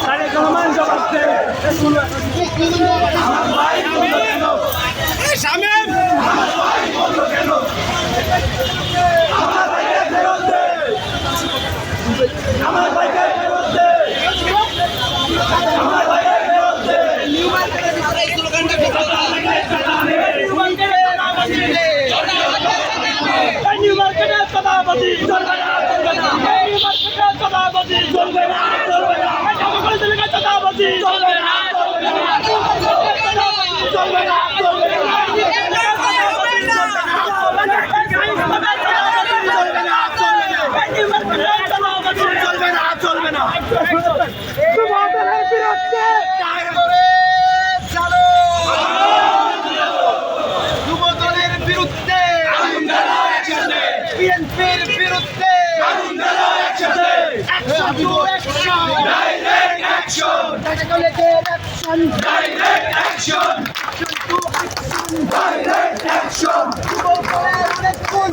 তারেক রহমান জবাব দে আমার চলবে না চলবে না এই নিউ মার্কেটের সভাপতি চলবে না চলবে না এই জামাকাল এলাকার সভাপতি চলবে না চলবে না চলবে না চলবে না চলবে না চলবে না যুবদলের বিরুদ্ধে যুবদলের বিরুদ্ধে বিএনপির বিরুদ্ধে Action to action! কলেজের action! Action to action! যুবদলের অনেক গুণ!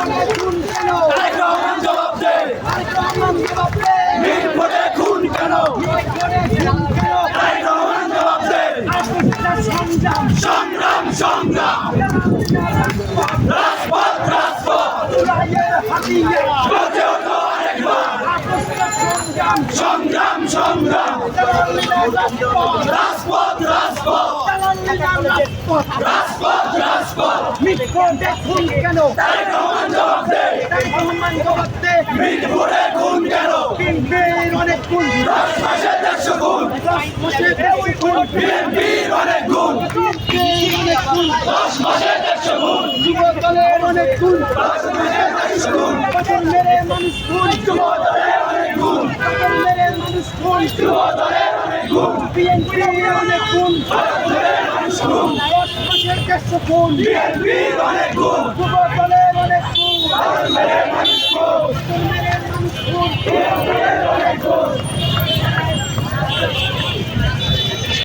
অনেক গুণ কেন? তারেক রহমান জবাব দে তারেক রহমান জবাব দে! মিরপুরে খুন কেন অনেক গুণ কেন? তারেক রহমান জবাব দে সংগ্রাম! সংগ্রাম সংগ্রাম সংগ্রাম! সংগ্রাম সংগ্রাম রাজপথ! রাজপথ রাজপথ রাজপথ! রাজপথ খুন কেন? তারেক রহমান জবাব দে তারেক রহমান জবাব দে! মিরপুরে খুন কেন বিএনপির অনেক গুণ! দশ মাসে দেড়শো খুন দশ মাসে দেড়শো খুন! বিএনপির অনেক গুণ! দশ মাসে দেড়শো খুন যুবদলের অনেক গুণ! দশ মাসে দেড়শো খুন মেরে মানুষ খুন! বদল মানুষ খুন! যুবদলের অনেক গুণ দশ মাসের দেড়শো খুন! বিএনপির অনেক গুণ